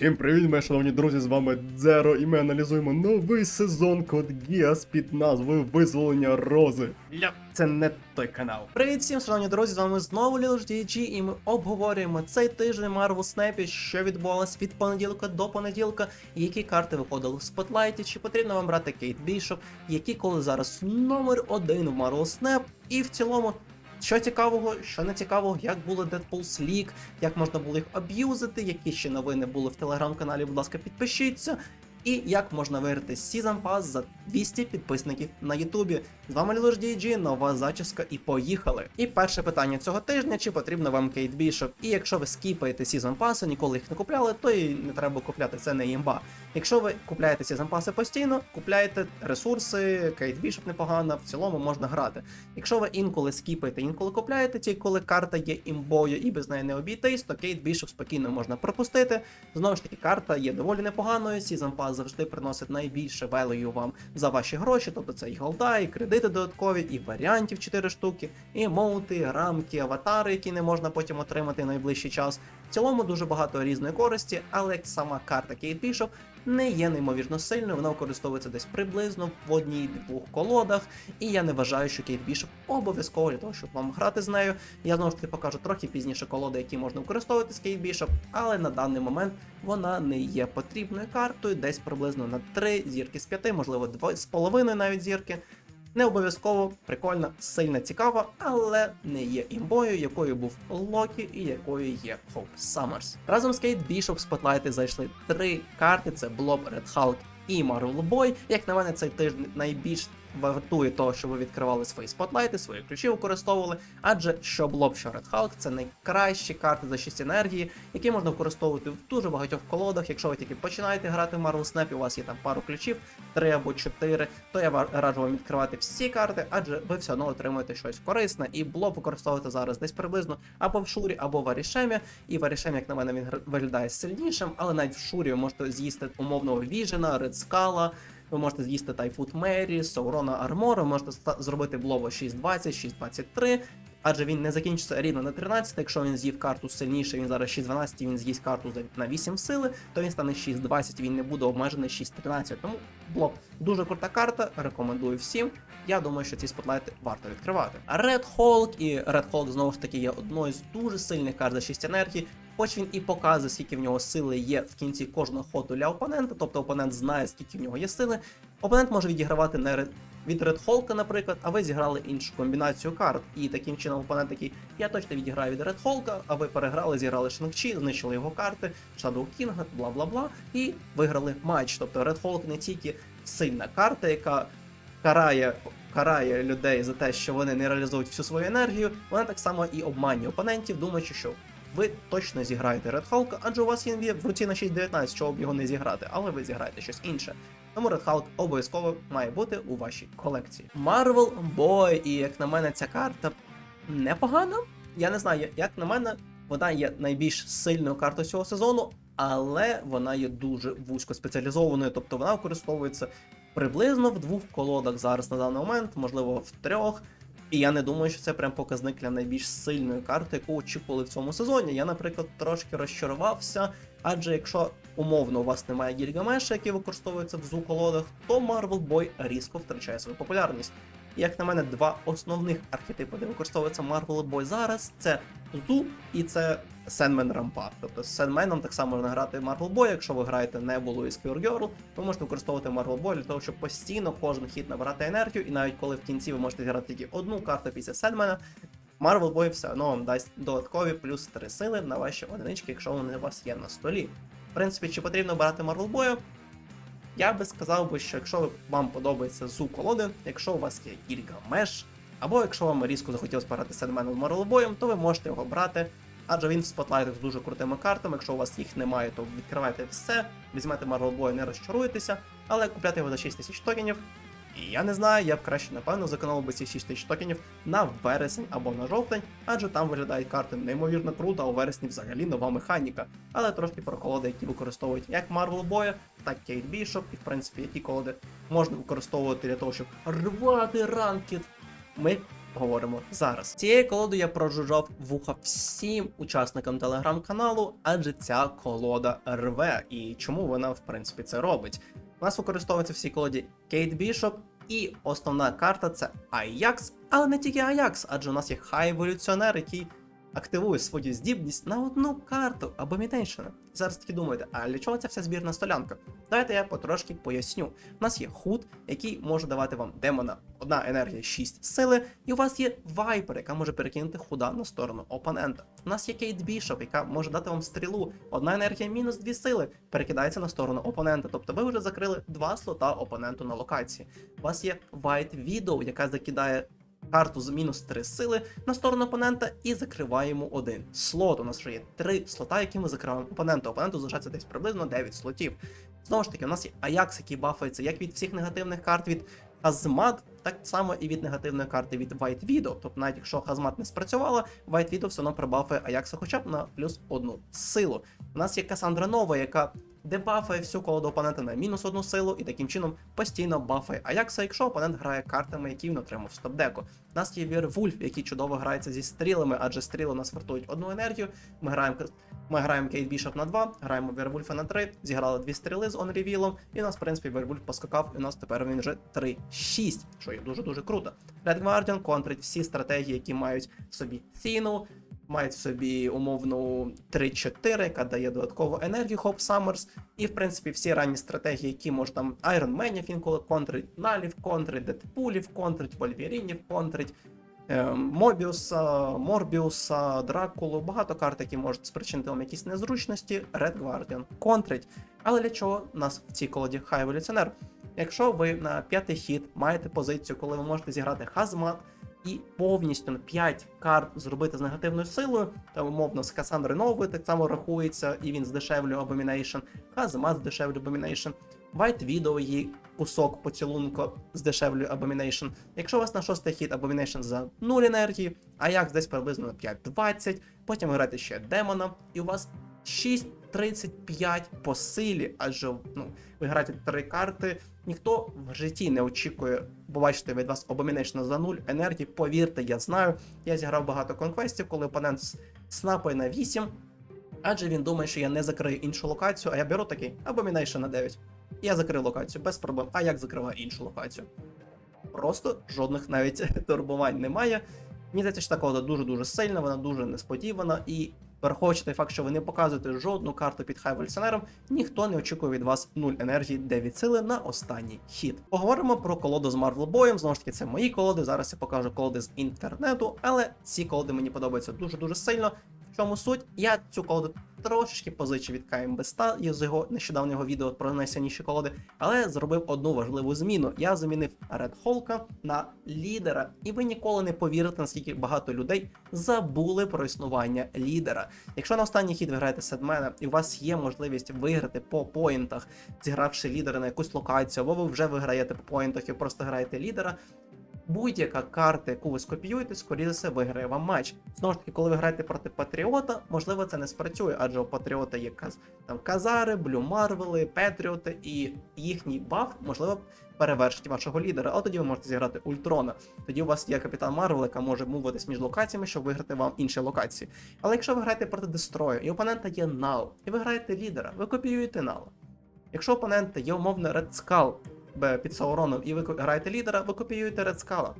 Всім привіт, мої шановні друзі, з вами Дзеро, і ми аналізуємо новий сезон код Гіас під назвою Визволення Рози. Ля, це не той канал. Привіт всім, шановні друзі, з вами знову Лілож DG, і ми обговорюємо цей тиждень Marvel Snap, що відбувалось від понеділка до понеділка, які карти виходили в спотлайті, чи потрібно вам брати Кейт Бішоп, які коли зараз номер один в Marvel Snap, і в цілому. Що цікавого, що не цікавого, як були Deadpool Slick, як можна було їх аб'юзити, які ще новини були в телеграм-каналі, будь ласка, підпишіться. І як можна виграти Season Pass за 200 підписників на Ютубі. З вами Лілож DG, нова зачіска і поїхали. І перше питання цього тижня: чи потрібно вам Кейт Бішоп? І якщо ви скіпаєте Season Pass, ніколи їх не купляли, то і не треба купляти, це не імба. Якщо ви купляєте Season Pass постійно, купляєте ресурси, Кейт Бішоп непогано, в цілому можна грати. Якщо ви інколи скіпаєте, інколи купляєте, тільки коли карта є імбою і без неї не обійтись, то Кейт Бішоп спокійно можна пропустити. Знову ж таки, карта є доволі непоганою. Season Pass завжди приносить найбільше велею вам за ваші гроші, тобто це і голда, і кредити додаткові, і варіантів 4 штуки, і моути, рамки, аватари, які не можна потім отримати в найближчий час. В цілому дуже багато різної користі, але сама карта Кейт Бішоп не є неймовірно сильною, вона використовується десь приблизно в одній-двох колодах, і я не вважаю, що Кейт Бішоп обов'язково для того, щоб вам грати з нею. Я знову ж таки покажу трохи пізніше колоди, які можна використовувати з Кейт Бішоп, але на даний момент вона не є потрібною картою, десь приблизно на 3 зірки з 5, можливо, 2,5 навіть зірки. Не обов'язково прикольна, сильна, цікава, але не є імбою, якою був Локі і якою є Хоп Саммерс. Разом з Кейт Бішоп в спотлайти зайшли три карти: це Блоб, Ред Халк і Марвел Бой. Як на мене, цей тиждень найбільш вартує того, щоб ви відкривали свої спотлайти, свої ключі використовували. Адже що Блоб, що Red Hulk це найкращі карти за 6 енергії, які можна використовувати в дуже багатьох колодах. Якщо ви тільки починаєте грати в Marvel Snap, і у вас є там пару ключів, 3 або 4, то я раджу вам відкривати всі карти, адже ви все одно отримуєте щось корисне. І Блоб використовувати зараз десь приблизно або в Шурі, або в Арішемі. І в Арішемі, як на мене, він виглядає сильнішим, але навіть в Шурі ви можете з'їсти умовного Віжена, Ред Скала. Ви можете з'їсти Тайфут Мері, Саурона Армора, можете зробити Блово 620, 623, адже він не закінчиться рівно на 13. Якщо він з'їв карту сильніше, він зараз 612, він з'їсть карту на 8 сили, то він стане 620, він не буде обмежений 613. Тому Блоб дуже крута карта, рекомендую всім. Я думаю, що ці спотлайти варто відкривати. Red Hulk і Red Hulk знову ж таки є одною з дуже сильних карт за 6 енергії. Хоч він і показує, скільки в нього сили є в кінці кожного ходу для опонента, тобто опонент знає, скільки в нього є сили. Опонент може відігравати Red- від Red Hulk, наприклад, а ви зіграли іншу комбінацію карт. І таким чином опонент такий, я точно відіграю від Red Hulk, а ви переграли, зіграли Шанг-Чі, знищили його карти, Shadow King, бла бла бла, і виграли матч. Тобто Red Hulk не тільки сильна карта, яка карає. Карає людей за те, що вони не реалізують всю свою енергію, вона так само і обманює опонентів, думаючи, що ви точно зіграєте Red Hulk, адже у вас він є в руці на 6.19, чого б його не зіграти, але ви зіграєте щось інше. Тому Red Hulk обов'язково має бути у вашій колекції. Marvel Boy, і як на мене, ця карта непогана. Я не знаю, як на мене, вона є найбільш сильною картою цього сезону, але вона є дуже вузько спеціалізованою, тобто вона використовується приблизно в двох колодах зараз на даний момент, можливо, в трьох. І я не думаю, що це прям показник для найбільш сильної карти, яку очікували в цьому сезоні. Я, наприклад, трошки розчарувався, адже якщо умовно у вас немає Гільгамеша, який використовується в зу колодах, то Marvel Boy різко втрачає свою популярність. Як на мене, два основних архетипи, де використовується Marvel Boy зараз, це Зу і це Sandman Рампа. Тобто з Sandman так само можна грати Marvel Boy, якщо ви граєте Nebula і Girl, ви можете використовувати Marvel Boy для того, щоб постійно кожен хід набирати енергію, і навіть коли в кінці ви можете зіграти тільки одну карту після Sandman, Marvel Boy все одно вам дасть додаткові плюс 3 сили на ваші одинички, якщо вони у вас є на столі. В принципі, чи потрібно брати Marvel Boy? Я би сказав що якщо вам подобається зу колоди, якщо у вас є Гільгамеш, або якщо вам різко захотілося пограти Сендменом Моролобоєм, то ви можете його брати, адже він в спотлайтах з дуже крутими картами. Якщо у вас їх немає, то відкривайте все, візьмете Марлбоя, не розчаруєтеся, але купляти його за 6 тисяч токенів. І я не знаю, я б краще, напевно, зекономив би ці 6 тисяч токенів на вересень або на жовтень, адже там виглядають карти неймовірно круто, а у вересні взагалі нова механіка. Але трошки про колоди, які використовують як Marvel Boy, так і Кейт Бішоп, і в принципі, які колоди можна використовувати для того, щоб рвати ранкет. Ми поговоримо зараз. Цією колодою я прожужжав вуха всім учасникам телеграм-каналу, адже ця колода рве. І чому вона, в принципі, це робить? У нас використовується в цій колоді Кейт Бішоп, і основна карта це Аякс, але не тільки Аякс, адже у нас є хай еволюціонер, який активує свою здібність на одну карту або Abomination. Зараз таки думаєте, а для чого ця вся збірна столянка? Давайте я потрошки поясню. У нас є худ, який може давати вам демона одна енергія 6 сили, і у вас є вайпер, яка може перекинути худа на сторону опонента. У нас є Кейт Бішоп, яка може дати вам стрілу. Одна енергія мінус 2 сили перекидається на сторону опонента. Тобто ви вже закрили два слота опоненту на локації. У вас є White Widow, яка закидає карту з мінус 3 сили на сторону опонента і закриваємо один слот. У нас вже є три слота, які ми закриваємо опонента. Опоненту залишається десь приблизно 9 слотів. Знову ж таки, у нас є Аякс, який бафається як від всіх негативних карт від Хазмат, так само і від негативної карти від White Widow. Тобто, навіть якщо Хазмат не спрацювала, White Widow все одно прибафує Аякса хоча б на плюс одну силу. У нас є Касандра Нова, яка дебафає всю колоду опонента на мінус одну силу і таким чином постійно бафає Аякса, якщо опонент грає картами, які він отримав з топ-деку. У нас є Вірвульф, який чудово грається зі стрілами, адже стріли у нас вартують одну енергію. Ми граємо ми граємо Кейт Бішоп на 2, граємо Вервульфа на 3, зіграли дві стріли з онревілом, і у нас, в принципі, Вервульф поскакав, і у нас тепер він вже 3-6, що є дуже-дуже круто. Red Guardian контрить всі стратегії, які мають собі Thіну, мають в собі умовну 3-4, яка дає додаткову енергію Хоп Summers, і, в принципі, всі ранні стратегії, які може там Iron Man інколи контрить, Налів контрить, Дедпулів контрить, Вольвірінів контрить. е, Мобіуса, Морбіуса, Дракулу, багато карт, які можуть спричинити вам якісь незручності, Red Guardian контрить. Але для чого нас в цій колоді Хай еволюціонер? Якщо ви на п'ятий хід маєте позицію, коли ви можете зіграти хазмат і повністю на 5 карт зробити з негативною силою, там умовно з Касандри Нової так само рахується, і він здешевлює Abomination, хазмат здешевлює Abomination, Widow її кусок поцілунку здешевлює Abomination. Якщо у вас на шостий хід Abomination за 0 енергії, а як десь приблизно на 5-20, потім граєте ще демона, і у вас 6.35 по силі, адже ну, ви граєте три карти. Ніхто в житті не очікує побачити від вас Abomination за 0 енергії. Повірте, я знаю. Я зіграв багато конквестів, коли опонент снапає на 8, адже він думає, що я не закрию іншу локацію, а я беру такий Abomination на 9. Я закрив локацію без проблем. А як закриваю іншу локацію? Просто жодних навіть турбувань немає. Мені здається, що та колода дуже-дуже сильна, вона дуже несподівана, і враховуючи той факт, що ви не показуєте жодну карту під хай ніхто не очікує від вас 0 енергії 9 сили на останній хід. Поговоримо про колоду з Марвел Боєм. Знову ж таки, це мої колоди. Зараз я покажу колоди з інтернету, але ці колоди мені подобаються дуже-дуже сильно. Чому суть? Я цю колоду трошечки позичив від КМБ 100 з його нещодавнього відео про найсильніші колоди, але зробив одну важливу зміну. Я замінив Ред Холка на лідера, і ви ніколи не повірите, наскільки багато людей забули про існування лідера. Якщо на останній хід ви граєте Седмена, і у вас є можливість виграти по поінтах, зігравши лідера на якусь локацію, або ви вже виграєте по поінтах і просто граєте лідера. Будь-яка карта, яку ви скопіюєте, скоріше за все виграє вам матч. Знову ж таки, коли ви граєте проти Патріота, можливо, це не спрацює, адже у Патріота є каз... там Казари, Блю Марвели, Петріоти, і їхній баф, можливо, перевершить вашого лідера. Але тоді ви можете зіграти Ультрона. Тоді у вас є капітан Марвел, яка може муватись між локаціями, щоб виграти вам інші локації. Але якщо ви граєте проти Дестрою, і опонента є Нал, і ви граєте лідера, ви копіюєте Нала. Якщо опонента є умовно Red Skull під Сауроном, і ви граєте лідера, ви копіюєте Red Skull.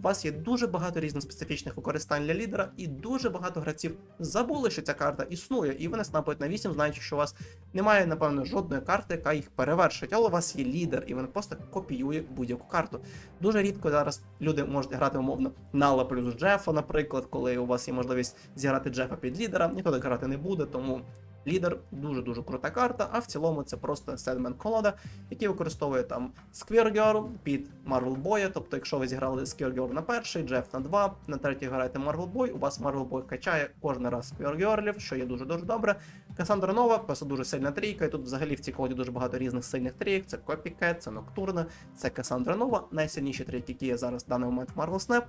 У вас є дуже багато різних специфічних використань для лідера, і дуже багато гравців забули, що ця карта існує, і вони снапають на 8, знаючи, що у вас немає, напевно, жодної карти, яка їх перевершить, але у вас є лідер, і він просто копіює будь-яку карту. Дуже рідко зараз люди можуть грати умовно Нала плюс Джефа, наприклад, коли у вас є можливість зіграти Джефа під лідера, ніхто так грати не буде, тому. Лідер дуже дуже крута карта, а в цілому це просто седмент колода, який використовує там Square Girl під Marvel Boy. Тобто, якщо ви зіграли Square Girl на перший, Джеф на два, на третій граєте Marvel Boy, у вас Marvel Boy качає кожен раз Square Girlів, що є дуже дуже добре. Касандра Нова, просто дуже сильна трійка, і тут взагалі в цій колоді дуже багато різних сильних трійок. Це Copycat, це Ноктурна, це Касандра Нова, найсильніші трійки, які є зараз в даний момент в Marvel Snap.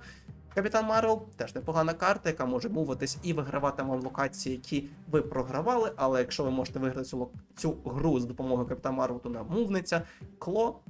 Капітан Марвел теж непогана карта, яка може муватись і вигравати вам локації, які ви програвали. Але якщо ви можете виграти цю, цю гру з допомогою Капітана Марвел, то вона мувниця. Кло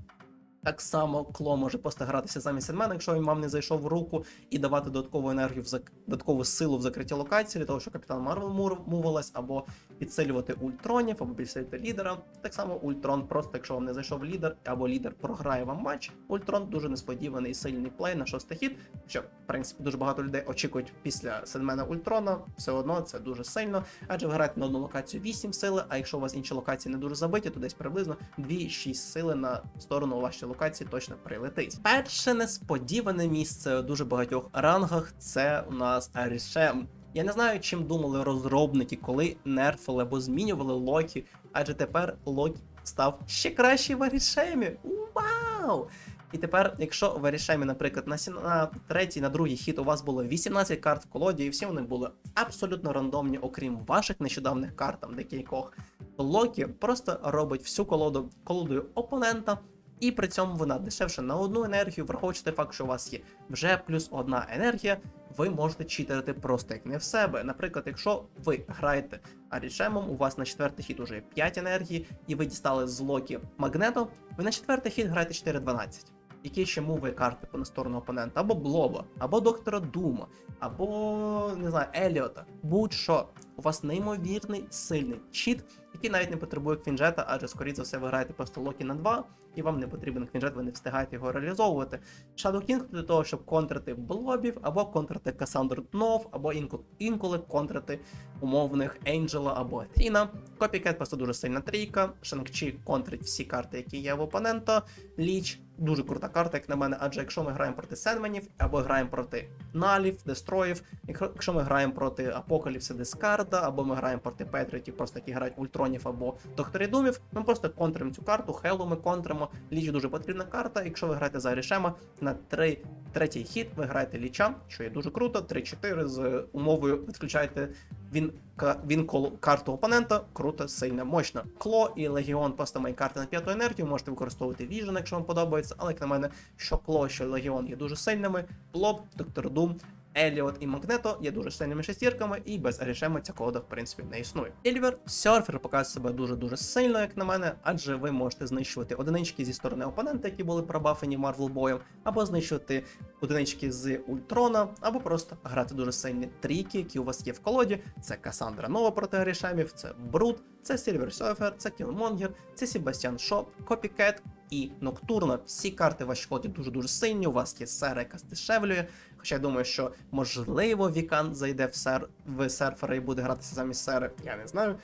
Так само кло може просто гратися замість Сенмена, якщо він вам не зайшов в руку, і давати додаткову енергію в зак... додаткову силу в закритті локації, для того, що капітан Марвел мур- мувилась, або підсилювати ультронів, або підсилювати лідера. Так само ультрон, просто якщо вам не зайшов лідер, або лідер програє вам матч. Ультрон дуже несподіваний і сильний плей на шостий хід. Що в принципі дуже багато людей очікують після Сенмена Ультрона. Все одно це дуже сильно, адже ви граєте на одну локацію 8 сили, а якщо у вас інші локації не дуже забиті, то десь приблизно 2-6 сили на сторону вашої локації точно прилетить. Перше несподіване місце у дуже багатьох рангах це у нас Арішем. Я не знаю, чим думали розробники, коли нерфили або змінювали Локі, адже тепер Локі став ще кращий в Арішемі. Вау! І тепер, якщо в Арішемі, наприклад, на, сі- на третій, на другий хід у вас було 18 карт в колоді, і всі вони були абсолютно рандомні, окрім ваших нещодавних карт, там декількох, Локі просто робить всю колоду колодою опонента, і при цьому вона дешевше на одну енергію, враховуючи той факт, що у вас є вже плюс одна енергія, ви можете читерити просто як не в себе. Наприклад, якщо ви граєте Арішемом, у вас на четвертий хід уже є 5 енергії, і ви дістали з Локі Магнето, ви на четвертий хід граєте 4-12. Які ще муви карти по сторону опонента, або Блоба, або Доктора Дума, або не знаю, Еліота. Будь-що. У вас неймовірний сильний чіт, який навіть не потребує квінжета, адже скоріше за все ви граєте просто локі на 2, і вам не потрібен квінжет, ви не встигаєте його реалізовувати. Shadow King для того, щоб контрити блобів, або контрити Касандру Нов, або інко- інколи контрити умовних Енджела або Атріна. Копікет просто дуже сильна трійка. Шанкчі контрить всі карти, які є в опонента. Ліч дуже крута карта, як на мене, адже якщо ми граємо проти Сенменів, або граємо проти Налів, Дестроїв, якщо ми граємо проти Апокаліпси Дискарда, або ми граємо проти Петрітів, просто які грають ультронів або Докторі Думів, ми просто контримо цю карту, Хелу ми контримо. Ліч дуже потрібна карта. Якщо ви граєте за Рішема на 3, третій хід, ви граєте ліча, що є дуже круто. 3-4 з умовою відключаєте він, він карту опонента, круто, сильно, мощно. Кло і Легіон просто мої карти на п'яту енергію, можете використовувати Vision, якщо вам подобається, але як на мене, що Кло, що Легіон є дуже сильними. Блоб, Доктор Дум, Еліот і Магнето є дуже сильними шестірками, і без Арішема ця колода, в принципі, не існує. Сільвер Серфер показує себе дуже-дуже сильно, як на мене, адже ви можете знищувати одинички зі сторони опонента, які були пробафені Марвел боєм, або знищувати одинички з Ультрона, або просто грати дуже сильні трійки, які у вас є в колоді. Це Касандра Нова проти Арішемів, це Брут, це Сільвер Серфер, це Кілмонгер, це Себастьян Шоп, Копікет і Ноктурна. Всі карти в вашій колоді дуже-дуже сильні. У вас є сера, яка здешевлює. Хоча я думаю, що можливо Вікан зайде в сер в серфера і буде гратися замість сери. Я не знаю.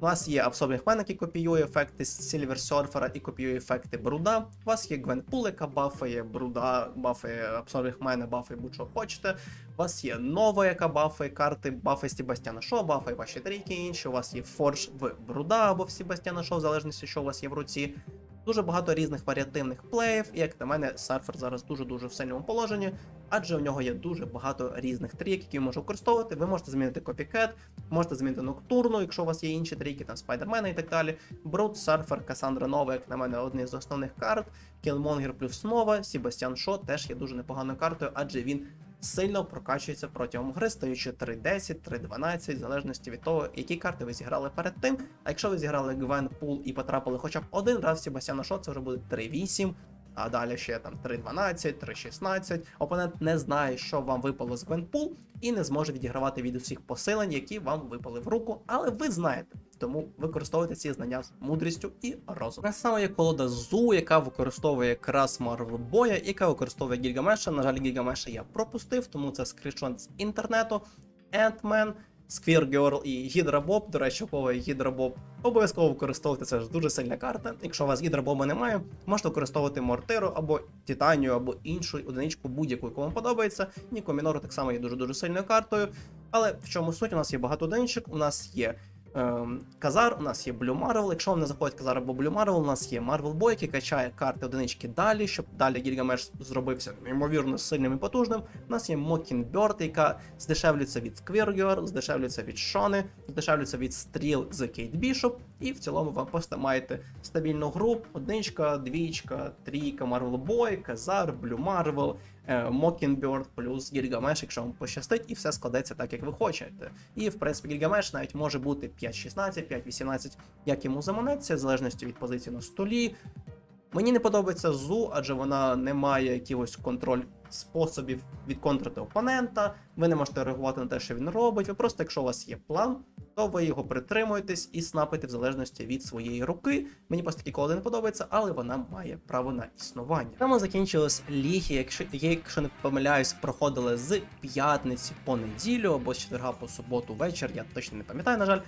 У вас є Абсорбінг Мен, який копіює ефекти Silver Surfer і копіює ефекти Бруда. У вас є Гвенпул, яка бафає Бруда, бафає Абсорбінг Мена, бафає будь-що хочете. У вас є нова, яка бафає карти, бафає Стібастяна Шо, бафає ваші трійки інші. У вас є Форж в Бруда або в Стібастяна Шо, в залежності, що у вас є в руці. Дуже багато різних варіативних плеїв, і як на мене, Сарфер зараз дуже-дуже в сильному положенні, адже у нього є дуже багато різних трійок, які може використовувати. Ви можете змінити копікет, можете змінити ноктурну, якщо у вас є інші трійки, там Спайдермена і так далі. Брут, Сарфер, Касандра Нова, як на мене, одні з основних карт. Кілмонгер плюс Нова, Сібастьян Шо теж є дуже непоганою картою, адже він сильно прокачується протягом гри, стаючи 3.10, 3.12, в залежності від того, які карти ви зіграли перед тим. А якщо ви зіграли Гвен Пул і потрапили хоча б один раз в Себастьяна Шо, це вже буде 3.8. А далі ще там 3.12, 3.16. Опонент не знає, що вам випало з Гвенпул, і не зможе відігравати від усіх посилень, які вам випали в руку, але ви знаєте. Тому використовуйте ці знання з мудрістю і розумом. Так само є колода Зу, яка використовує якраз Марвел Боя, яка використовує Гільгамеша. На жаль, Гільгамеша я пропустив, тому це скріншот з інтернету. Ant-Man, Square Girl і Гідробоб, До речі, у кого є обов'язково використовуйте. Це ж дуже сильна карта. Якщо у вас гідробоба немає, можете використовувати Мортиру або Титанію, або іншу одиничку, будь-яку, яку вам подобається. Ніко Мінору так само є дуже-дуже сильною картою. Але в чому суть? У нас є багато одиничок, у нас є Казар, у нас є Blue Marvel. Якщо вам не заходить Казар або Blue Marvel, у нас є Marvel Boy, який качає карти одинички далі, щоб далі Гільгамеш зробився неймовірно сильним і потужним. У нас є Mockingbird, яка здешевлюється від Squirgirl, здешевлюється від Шони, здешевлюється від стріл з Кейт Бішоп. І в цілому ви просто маєте стабільну гру, одиничка, двічка, трійка, Marvel Boy, Казар, Blue Marvel, Mockingbird плюс Гільгамеш, якщо вам пощастить, і все складеться так, як ви хочете. І в принципі Гільгамеш навіть може бути 5.16, 5.18, як йому заманеться, в залежності від позиції на столі. Мені не подобається Зу, адже вона не має якихось контроль способів відконтрити опонента. Ви не можете реагувати на те, що він робить. Ви просто, якщо у вас є план, то ви його притримуєтесь і снапите в залежності від своєї руки. Мені просто ніколи не подобається, але вона має право на існування. Там закінчились ліги, якщо якщо не помиляюсь, проходили з п'ятниці по неділю або з четверга по суботу вечір. Я точно не пам'ятаю, на жаль.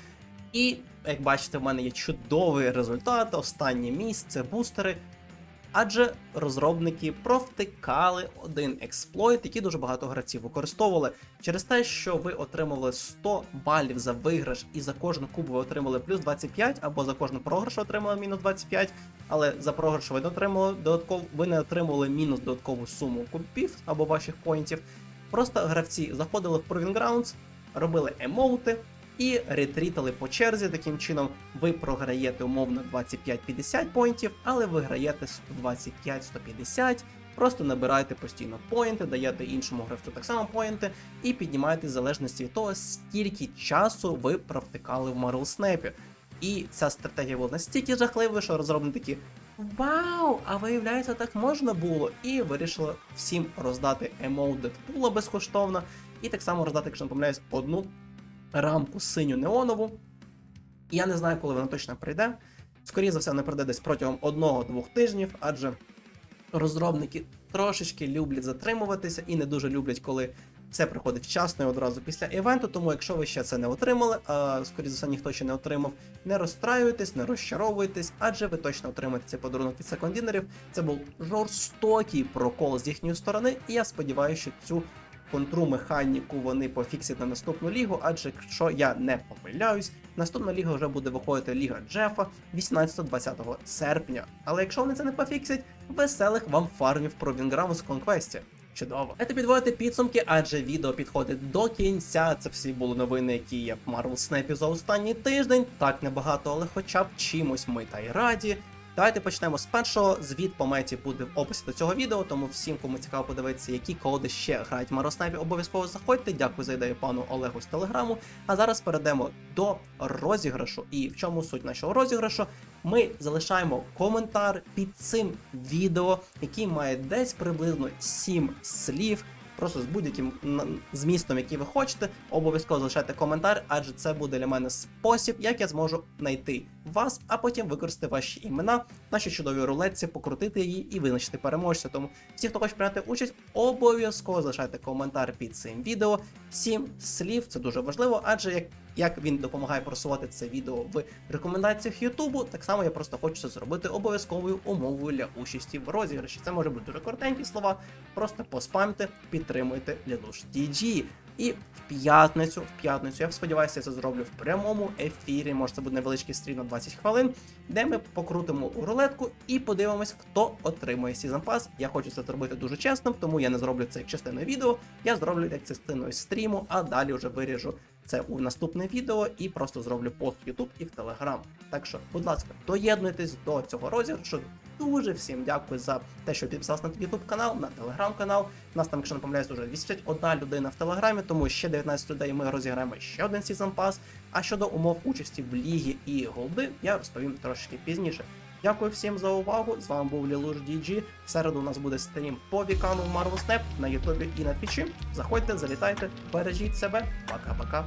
І як бачите, в мене є чудовий результат. Останнє місце бустери. Адже розробники провтикали один експлойт, який дуже багато гравців використовували через те, що ви отримали 100 балів за виграш, і за кожну кубу ви отримали плюс 25, або за кожну програш отримали мінус 25, але за програш ви не отримали додатково, ви не отримали мінус додаткову суму кубів або ваших поінтів. Просто гравці заходили в Proving Grounds, робили емоути, і ретрітали по черзі. Таким чином, ви програєте умовно 25-50 поінтів, але виграєте 125-150. Просто набираєте постійно поінти, даєте іншому гравцю так само поінти, і піднімаєте в залежності від того, скільки часу ви провтикали в Marvel Snap. І ця стратегія була настільки жахливою, що розробники Вау! А виявляється, так можна було. І вирішили всім роздати емоут Дедпула безкоштовно, і так само роздати, якщо не помиляюсь, одну рамку синю неонову. Я не знаю, коли вона точно прийде. Скоріше за все, вона прийде десь протягом одного-двох тижнів, адже розробники трошечки люблять затримуватися і не дуже люблять, коли все приходить вчасно і одразу після івенту. Тому, якщо ви ще це не отримали, а скоріше за все ніхто ще не отримав, не розстраюйтесь, не розчаровуйтесь, адже ви точно отримаєте цей подарунок від секондінерів. Це був жорстокий прокол з їхньої сторони, і я сподіваюся, що цю контру механіку вони пофіксять на наступну лігу, адже якщо я не помиляюсь, наступна ліга вже буде виходити Ліга Джефа 18-20 серпня. Але якщо вони це не пофіксять, веселих вам фармів про Вінграму з конквесті. Чудово. Це підводити підсумки, адже відео підходить до кінця. Це всі були новини, які є в Marvel Snap за останній тиждень. Так небагато, але хоча б чимось ми та й раді. Давайте почнемо з першого. Звіт по меті буде в описі до цього відео, тому всім, кому цікаво подивитися, які коди ще грають в Мароснайпі, обов'язково заходьте. Дякую за ідею пану Олегу з телеграму. А зараз перейдемо до розіграшу. І в чому суть нашого розіграшу? Ми залишаємо коментар під цим відео, який має десь приблизно 7 слів. Просто з будь-яким змістом, який ви хочете, обов'язково залишайте коментар, адже це буде для мене спосіб, як я зможу знайти вас, а потім використати ваші імена наші чудові рулетці, покрутити її і визначити переможця. Тому всі, хто хоче прийняти участь, обов'язково залишайте коментар під цим відео. Сім слів це дуже важливо, адже як, як він допомагає просувати це відео в рекомендаціях Ютубу, так само я просто хочу це зробити обов'язковою умовою для участі в розіграші. Це може бути дуже коротенькі слова, просто поспамте, підтримуйте Lelouch DG. І в п'ятницю, в п'ятницю, я сподіваюся, я це зроблю в прямому ефірі. Може, це буде невеличкий стрім на 20 хвилин, де ми покрутимо рулетку і подивимось, хто отримує Season Pass. Я хочу це зробити дуже чесним, тому я не зроблю це як частиною відео. Я зроблю як частиною стріму, а далі вже виріжу це у наступне відео і просто зроблю пост в YouTube і в Telegram. Так що, будь ласка, доєднуйтесь до цього розіграшу. Дуже всім дякую за те, що підписався на YouTube канал, на Telegram канал. Нас там, якщо не помиляюсь, вже 81 людина в Телеграмі, тому ще 19 людей ми розіграємо ще один Season Pass. А щодо умов участі в лігі і голди, я розповім трошки пізніше. Дякую всім за увагу. З вами був Лілуш DG. В середу у нас буде стрім по вікану Marvel Snap на Ютубі і на Твічі. Заходьте, залітайте, бережіть себе. Пока-пока.